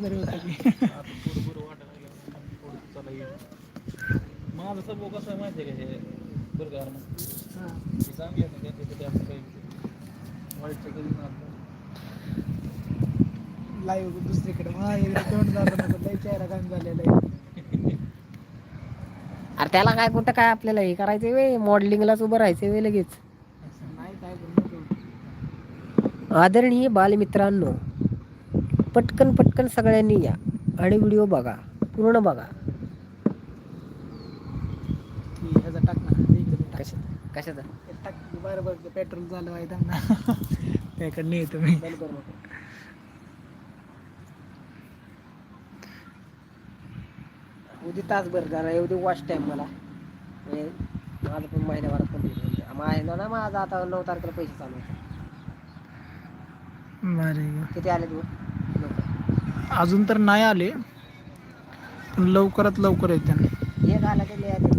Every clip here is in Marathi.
आजारी होता माझं कसं आहे माहिती आहे का हे बरं का मग. ते चांगले आहे ना त्याच्यासाठी असं काही वाईटचं कधी नसतं लाईव्ह दुसरीकडे मला तोंड नको लय चेहरा काम झालेला आहे. अरे त्याला काय कुठं काय आपल्याला हे करायचं वे? मॉडेलिंगलाच उभं राहायचं वे लगेच. आदरणीय बालमित्रांनो पटकन पटकन सगळ्यांनी या आणि व्हिडिओ बघा पूर्ण बघा. कशाचं? बरं पेट्रोल झालं आहे त्यांना त्याकडे येतो मी उद्या तासभर जरा एवढी वॉच टाईम मला. माझं पण महिन्याभरात कंप्लीट महिना ना माझा आता नऊ तारखेला पैसे चालू होते किती आले तू अजून तर नाही आले पण लवकरात लवकर येते एक आला की लय आले.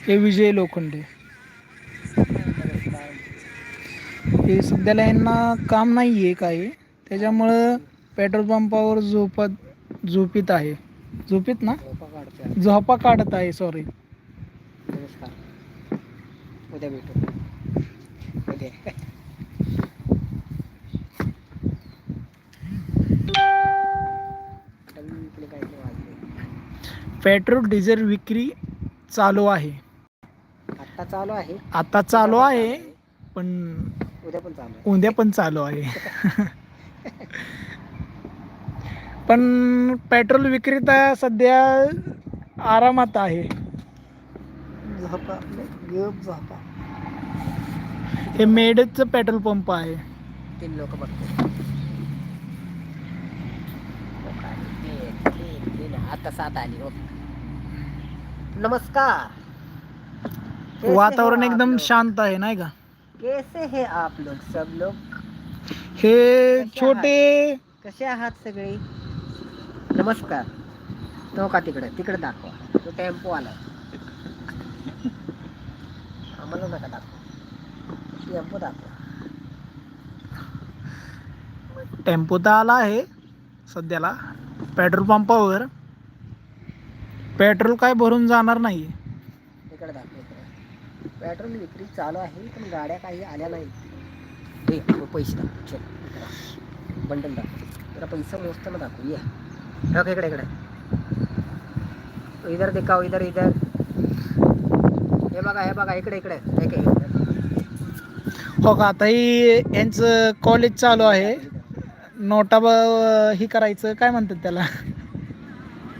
हे विजय लोखंडे. हे सध्याला यांना काम नाही आहे काही त्याच्यामुळं पेट्रोल पंपावर झोपत झोपीत आहे. झोपीत ना? झोपा काढत आहे सॉरी नमस्कार. उद्या भेटू. उद्या. पेट्रोल डिझेल विक्री चालू आहे. आत्ता चालू आहे. आता चालू आहे पण उद्या पण चालू उद्या पण चालू आहे. पण पेट्रोल विक्रेता सध्या आरामात आहे. झोपा गप झोपा. हे मेडचं पेट्रोल पंप आहे. तीन लोक बघते. आता सात आली हो. नमस्कार. कैसे वातावरण हो आप एकदम लोग? शांत आहे नाही का? कैसे है आप लोग सब लोग? हे छोटे कसे आहात सगळे? नमस्कार. तो का तिकडे तिकडे दाखवा. तो टेम्पो आला आम्हाला नका दाखवा. टेम्पो दाखवा. टेम्पो तर आला आहे सध्याला. पेट्रोल पंपावर. पेट्रोल काय भरून जाणार नाही इकडे दाखव पेट्रोल विक्री चालू आहे पण गाड्या काही आल्या नाही मग पैसे दाखव चल. बंडल दाखव. जरा पैसा मोजताना दाखवू या. दाखव इकडे इकडे. इधर दिखाओ इधर इधर. हे बघा हे बघा इकडे इकडे. इकडे. हो का? आता ही यांचं कॉलेज चालू आहे. नोटा ही करायचं. काय म्हणतात त्याला?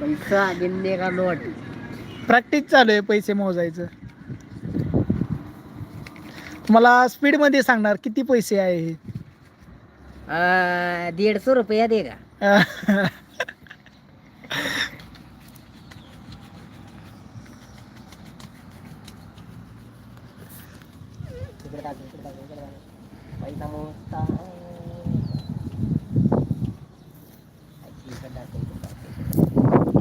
पैसा गिनने का नोट? प्रॅक्टिस चालू आहे पैसे मोजायचं. तुम्हाला स्पीडमध्ये सांगणार किती पैसे आहे सौ रुपया देगा इकडे दाखव, इकडे दाखव, इकडे दाखव. पैसा मोजता है. इकडे दाखव, इकडे दाखव.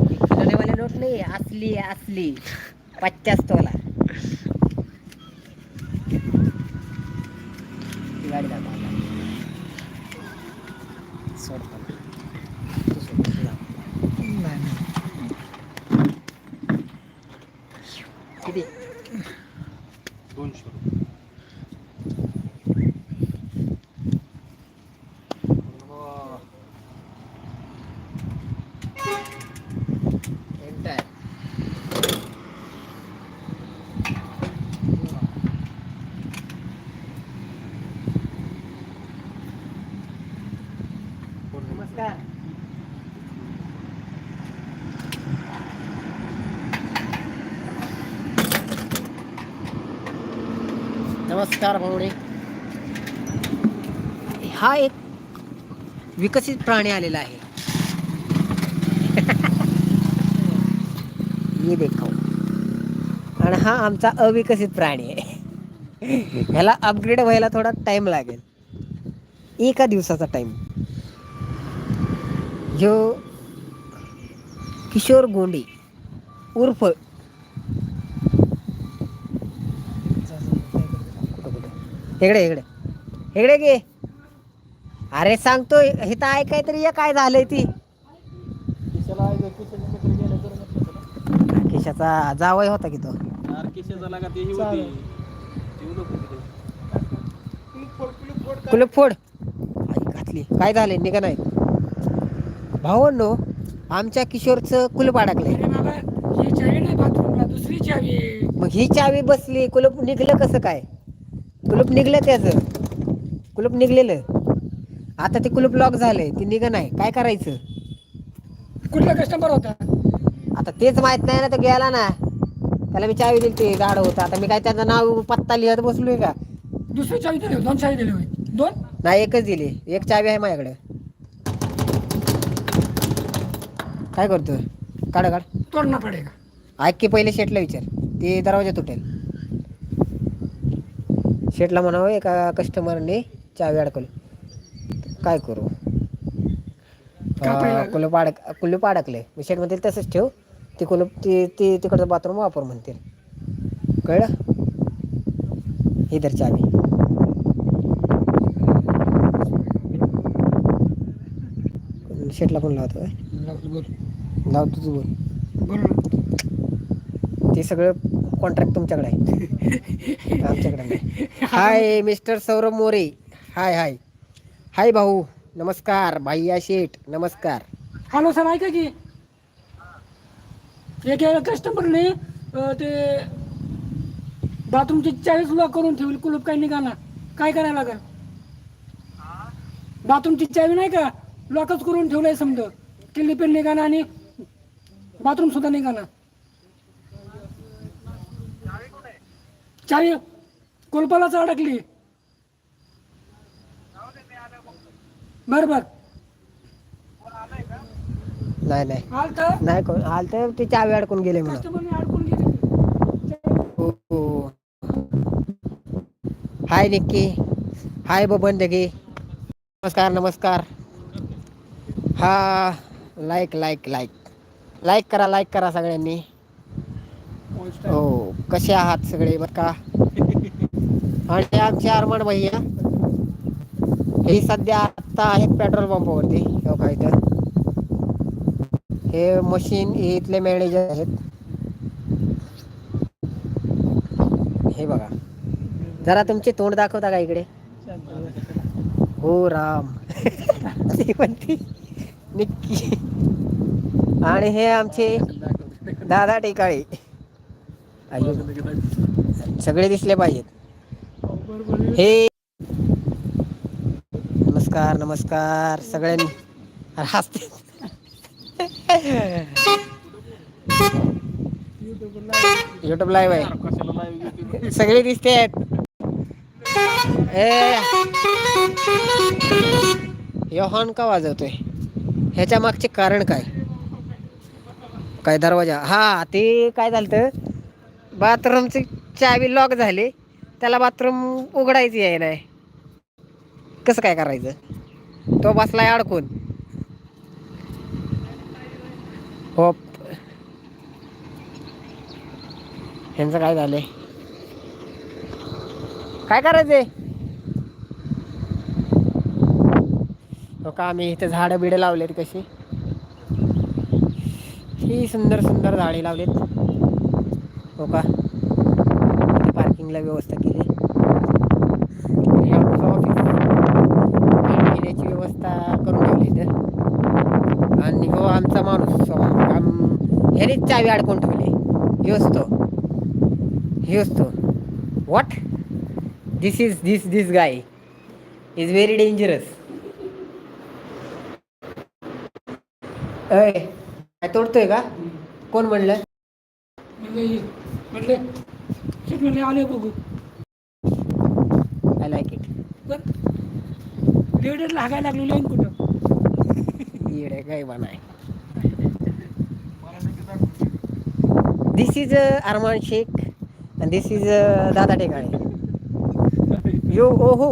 हे खिलौने वाले नोट नहीं है, असली है, असली पचास तोला ती गाडी दाखव आता. सोडतो तू सोड, तू दाखव. नाही, नाही. किती दोनशे रुपये वा. एंटर नमस्कार नमस्कार भावडे हा एक विकसित प्राणी आलेला आहे. ये देखाव आणि हा आमचा अविकसित प्राणी आहे. ह्याला अपग्रेड व्हायला थोडा टाइम लागेल. एका दिवसाचा टाइम जो किशोर गोंडी उर्फ कुठं कुठं इकडे इकडे इकडे गे अरे सांगतो हे तर ऐकाय तरी या काय झालंय ती? आहे किशाचे जावई होता की तो? ही. कुलप फोड. आई घातली. काय झाले निघा नाही. भावांनो आमच्या किशोरचं कुलप अडकले अरे बाबा ही चावी नाही बाथरूमला दुसरी चावी आहे. मग ही चावी बसली कुलप निघलं कसं काय? कुलप निघलं त्याचं. कुलप निघलेलं. आता ते कुलप लॉक झालंय. ते निघ नाही. काय करायचं? कुठला कस्टमर होता? आता तेच माहीत नाही ना तो गेला ना. त्याला मी चावी दिली ते गाड होतं. आता मी काय त्याचं नाव पत्ता लिहत बसलोय का? दुसरी चावी दिली दोन चावी दिली दोन? नाही एकच दिली. एक चावी आहे माझ्याकडे. काय करतोय? काढ काढ. तोडना पडेगा ऐक की पहिले शेटला विचार. ते दरवाजा तुटेल. शेटला म्हणावं एका कस्टमरने चावी अडकवली काय करू. कुलूप अडक कुलूप अडकले मी शेट म्हणतील तसंच ठेव. ते कुलूप ते ते तिकडचं बाथरूम वापर म्हणतील. कळलं? ही तर चावी शेटला कोण लावतो काय बोल. ते सगळं कॉन्ट्रॅक्ट तुमच्याकडे आहे. आमच्याकडे नाही. Hi mister Saurabh More. Hi hi. Hi भाऊ. नमस्कार. भाईया शेठ. नमस्कार. हॅलो सर ऐका की. एक कस्टमरने ते बाथरूमची चावीच लॉक करून ठेवली. कुलूप काही निघाला? काय करायला लागेल? बाथरूमची चावी नाही का? लॉकच करून ठेवलंय समजा. किल्ली पण निघाला आणि बाथरूम सुद्धा निघाला. चावी कुलपालाच अडकली. बर बर. नाही नाही. आल तर? नाही कोण आलं तर ते चावी अडकून गेले म्हणून. कस्टमरने अडकून गेली हो हो. हाय निक्की. हाय बबन दगे नमस्कार नमस्कार. हा लाईक लाईक लाईक लाईक करा लाईक करा सगळ्यांनी. कसे आहात सगळे बर का? आणि आमचे अरमान भैया हे सध्या आता आहेत पेट्रोल पंपावरती हो का हे मशीन इथले मॅनेजर आहेत. हे बघा. जरा तुमचे तोंड दाखवता का इकडे? हो राम. निक्की. आणि हे आमचे दादा टेकाळे. सगळे दिसले पाहिजेत. हे. नमस्कार नमस्कार सगळ्यांनी. हसते. युट्यूब लाईव्ह आहे. सगळे दिसते आहेत हॉर्न का वाजवतोय? ह्याच्या मागचे कारण काय? काय दरवाजा? हा ते काय झालं बाथरूमची चावी लॉक झाली त्याला बाथरूम उघडायची आहे नाही कसं काय करायचं? तो बसलाय अडकून. हो ह्यांचं काय झालंय? काय करायचंय? हो का आम्ही इथे झाडं बिडं लावलेत कशी? ही सुंदर सुंदर झाडे लावलेत. हो का? पार्किंगला व्यवस्था केली. हे व्यवस्था करून ठेवली तर आणि हो आमचा माणूस स्वभाव. ह्यानेच चावी अडकून ठेवली. ह्योच तो ह्योच तो what this is this this guy is very dangerous काय तोडतोय का? कोण म्हणलं? म्हणले शेट म्हणले आले बघू. आय लाईक इट पण लेडर लागायला लागलेलं आहे ना कुठं? येडे काय बनाय this is Arman Shaikh and this is Dada Tekale यो ओ हो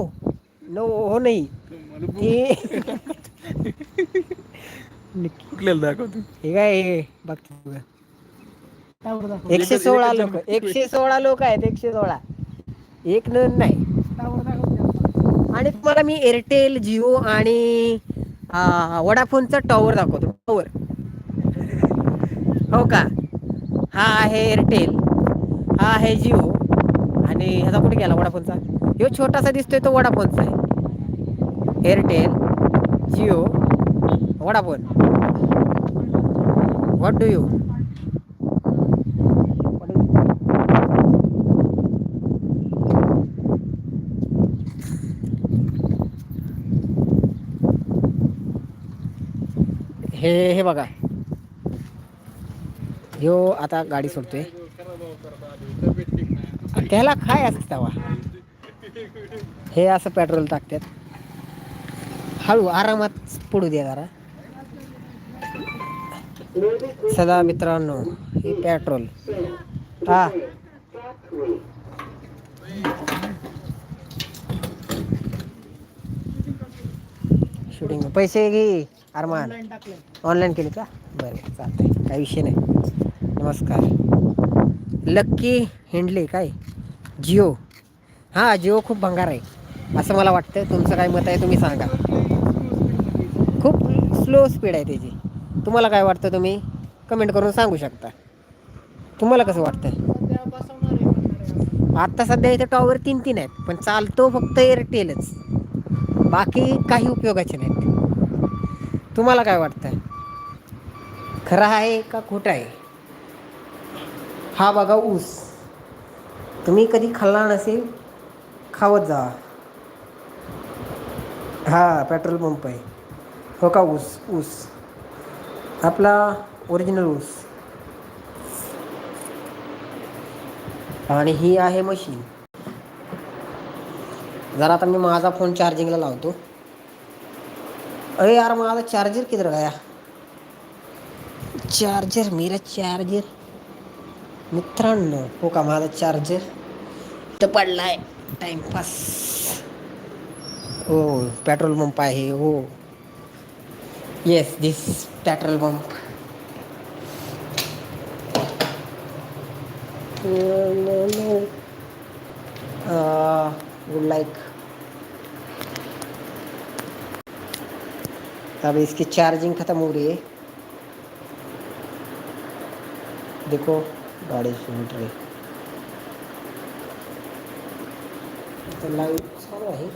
नो हो नाही ती नक्की कुठल्याला दाखवतो? हे काय हे बघ. दाखव एकशे सोळा लोक एकशे सोळा लोक आहेत एकशे सोळा. एक नोंद नाही. दाखव आणि तुम्हाला मी एअरटेल जिओ आणि आ, वडाफोनचा टॉवर दाखवतो. टॉवर हो का? हा आहे एअरटेल हा आहे जिओ आणि ह्याचा कुठे गेला वडाफोनचा ह्यो छोटासा दिसतोय तो वडाफोनचा आहे. Airtel Jio Vodafone what do you हे हे बघा. ह्यो आता गाडी सोडतोय. त्याला काय असतं तवा हे असं पेट्रोल टाकतात. हळू आरामात पुढू द्या जरा. सदा मित्रांनो हे पेट्रोल हा. शूटिंग पैसे घे अरमान. टाकले ऑनलाईन केली का? बरं चालतंय. काही विषय नाही. नमस्कार. लक्की हिंडले काय? जिओ हां जिओ खूप भंगार आहे. असं मला वाटतं तुमचं काय मत आहे तुम्ही सांगा. खूप स्लो स्पीड आहे त्याची. तुम्हाला काय वाटतं तुम्ही? कमेंट करून सांगू शकता. तुम्हाला कसं वाटतं बसवणार आहे आत्ता सध्या इथे टॉवर तीन तीन आहेत पण चालतो फक्त एअरटेलच बाकी काही उपयोगाचे नाहीत. तुम्हाला काय वाटतं खरं आहे का खोटं आहे? हा बघा ऊस. तुम्ही कधी खाल्ला नसेल खावत जा. हा पेट्रोल पंप आहे. हो का ऊस? ऊस. आपला ओरिजिनल ऊस. आणि ही आहे मशीन जरा आता मी माझा फोन चार्जिंगला लावतो. अरे यार माझा चार्जर किती गया चार्जर, मेरा चार्जर। मित्रांनो, हो का माझा चार्जर? तर पडलाय टाइमपास हो पेट्रोल पंप आहे, हो. Yes this petrol pump would like अब इसकी चार्जिंग ख़त्म हो रही है। देखो गाड़ी सुट रही। तर लाइट चालू आहे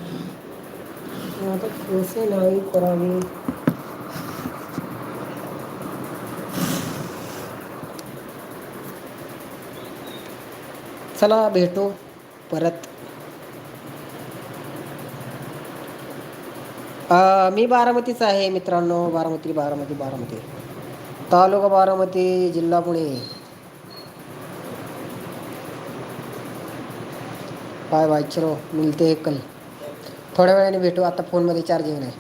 आता कसे लाइट करावी चला भेटू परत। आ, मी बारामतीचा आहे मित्रांनो बारामती बारामती बारामती. तालुका बारामती जिल्हा पुणे. बाय बाय चलो मिलते हैं कल। थोड्या वेळाने भेटू आता फोनमध्ये चार्जिंग नाही.